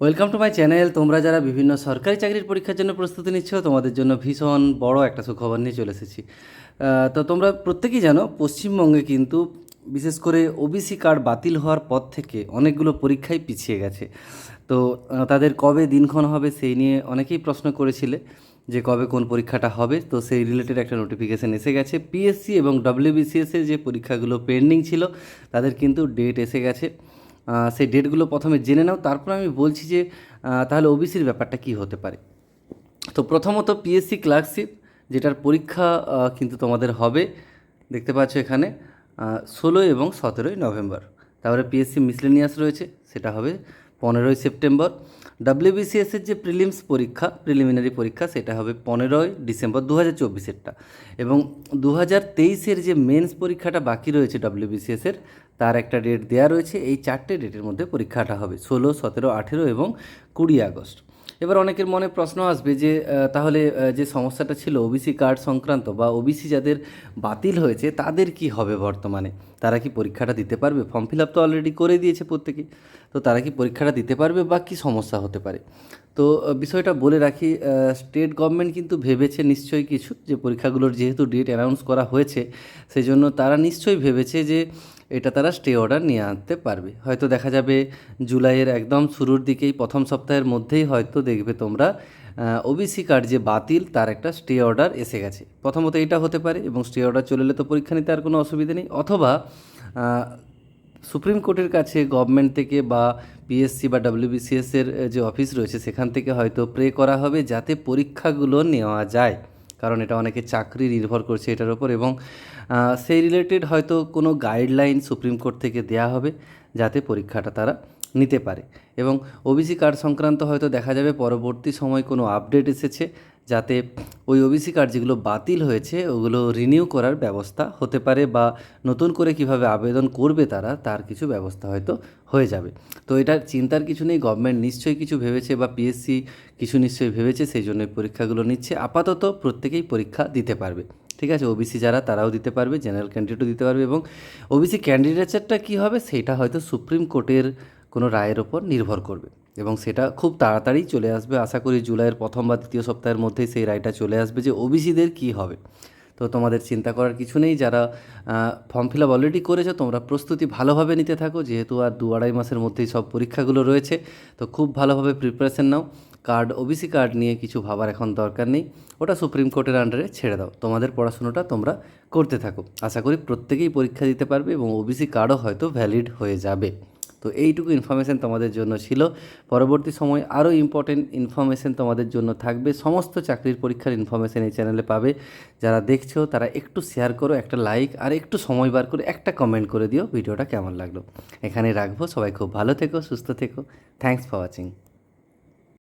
Welcome to my channel তোমরা যারা বিভিন্ন সরকারি চাকরির পরীক্ষার জন্য প্রস্তুতি নিচ্ছ, তোমাদের জন্য ভীষণ বড় একটা সুখবর নিয়ে চলে এসেছি। তো তোমরা প্রত্যেকেই জানো, পশ্চিমবঙ্গে কিন্তু বিশেষ করে ওবিসি কার্ড বাতিল হওয়ার পর থেকে অনেকগুলো পরীক্ষাই পিছিয়ে গেছে। তো তাদের কবে দিনক্ষণ হবে সেই নিয়ে অনেকেই প্রশ্ন করেছিলে যে কবে কোন পরীক্ষাটা হবে। তো সেই রিলেটেড একটা নোটিফিকেশান এসে গেছে। পিএসসি এবং ডব্লিউবিসিএস এর যে পরীক্ষাগুলো পেন্ডিং ছিল, তাদের কিন্তু ডেট এসে গেছে। সেই ডেটগুলো প্রথমে জেনে নাও, তারপর আমি বলছি যে তাহলে ওবিসির ব্যাপারটা কি হতে পারে। তো প্রথমত পিএসসি ক্লার্কশিপ, যেটার পরীক্ষা কিন্তু তোমাদের হবে, দেখতে পাচ্ছ এখানে ষোলোই এবং সতেরোই নভেম্বর। তারপরে পিএসসি মিসলেনিয়াস রয়েছে, সেটা হবে পনেরোই সেপ্টেম্বর। ডাব্লিউবিসিএসের যে প্রিলিমস পরীক্ষা, প্রিলিমিনারি পরীক্ষা, সেটা হবে পনেরোই ডিসেম্বর দু হাজার চব্বিশেরটা। এবং দু হাজার তেইশের যে মেন্স পরীক্ষাটা বাকি রয়েছে ডাব্লিউবিসিএসের তার একটা ডেট দেওয়া রয়েছে। এই চারটে ডেটের মধ্যে পরীক্ষাটা হবে ষোলো, সতেরো, আঠেরো এবং কুড়ি আগস্ট। এবার অনেকের মনে প্রশ্ন আসবে যে তাহলে যে সমস্যাটা ছিল ওবিসি কার্ড সংক্রান্ত বা ওবিসি যাদের বাতিল হয়েছে, তাদের কি হবে বর্তমানে? তারা কি পরীক্ষাটা দিতে পারবে? ফর্ম ফিল আপ তো অলরেডি করে দিয়েছে প্রত্যেকে। তো তারা কি পরীক্ষাটা দিতে পারবে বা কী সমস্যা হতে পারে? তো বিষয়টা বলে রাখি স্টেট গভর্নমেন্ট কিন্তু ভেবেছে নিশ্চয়ই কিছু, যে পরীক্ষাগুলোর যেহেতু ডেট অ্যানাউন্স করা হয়েছে সেই জন্য তারা নিশ্চয়ই ভেবেছে যে এটা তারা স্টে অর্ডার নিয়ে আনতে পারবে। হয়তো দেখা যাবে জুলাইয়ের একদম শুরুর দিকেই, প্রথম সপ্তাহের মধ্যেই হয়তো দেখবে তোমরা ওবিসি কার্ড যে বাতিল, তার একটা স্টে অর্ডার এসে গেছে। প্রথমত এটা হতে পারে এবং স্টে অর্ডার চলে এলে তো পরীক্ষা নিতে আর কোনো অসুবিধা নেই। অথবা সুপ্রিম কোর্টের কাছে গভর্নমেন্ট থেকে বা পিএসসি বা ডাব্লিউবিসিএস এর যে অফিস রয়েছে, সেখান থেকে হয়তো প্রে করা হবে যাতে পরীক্ষাগুলো নেওয়া যায়। কারণ এটা অনেকে চাকরি নির্ভর করছে এটার ওপর এবং সেই রিলেটেড হয়তো কোনো গাইডলাইন সুপ্রিম কোর্ট থেকে দেয়া হবে যাতে পরীক্ষাটা তারা নিতে পারে। এবং ওবিসি কার্ড সংক্রান্ত হয়তো দেখা যাবে, পরবর্তী সময় কোনো আপডেট এসেছে যাতে ওই ওবিসি কার্ড যেগুলো বাতিল হয়েছে, ওগুলো রিনিউ করার ব্যবস্থা হতে পারে বা নতুন করে কীভাবে আবেদন করবে তারা, তার কিছু ব্যবস্থা হয়তো হয়ে যাবে। তো এটা চিন্তার কিছু নেই গভর্নমেন্ট নিশ্চয়ই কিছু ভেবেছে বা পিএসসি কিছু নিশ্চয়ই ভেবেছে, সেই জন্য পরীক্ষাগুলো নিচ্ছে। আপাতত প্রত্যেকেই পরীক্ষা দিতে পারবে। ঠিক আছে ওবিসি যারা, তারাও দিতে পারবে জেনারেল ক্যান্ডিডেটও দিতে পারবে এবং ওবিসি ক্যান্ডিডেটসেরটা কী হবে, সেটা হয়তো সুপ্রিম কোর্টের কোনো রায়ের ওপর নির্ভর করবে এবং সেটা খুব তাড়াতাড়ি চলে আসবে। আশা করি জুলাইয়ের প্রথম বা দ্বিতীয় সপ্তাহের মধ্যেই সেই রায়টা চলে আসবে যে ওবিসিদের কী হবে। তো তোমাদের চিন্তা করার কিছু নেই, যারা ফর্ম ফিল আপ অলরেডি করেছ, তোমরা প্রস্তুতি ভালোভাবে নিতে থাকো, যেহেতু আর দু আড়াই মাসের মধ্যেই সব পরীক্ষাগুলো রয়েছে, তো খুব ভালোভাবে প্রিপারেশন নাও। কার্ড, ওবিসি কার্ড নিয়ে কিছু ভাবার এখন দরকার নেই, ওটা সুপ্রিম কোর্টের আন্ডারে ছেড়ে দাও। তোমাদের পড়াশুনোটা তোমরা করতে থাকো। আশা করি প্রত্যেকেই পরীক্ষা দিতে পারবে এবং ওবিসি কার্ডও হয়তো ভ্যালিড হয়ে যাবে। তো এইটুকু ইনফরমেশান তোমাদের জন্য ছিল। পরবর্তী সময় আরও ইম্পর্টেন্ট ইনফরমেশান তোমাদের জন্য থাকবে। সমস্ত চাকরির পরীক্ষার ইনফরমেশান এই চ্যানেলে পাবে। যারা দেখছ, তারা একটু শেয়ার করো, একটা লাইক আর একটু সময় বার করে একটা কমেন্ট করে দিও। ভিডিওটা কেমন লাগল? এখানে রাখব। সবাই খুব ভালো থেকো, সুস্থ থেকো। Thanks for watching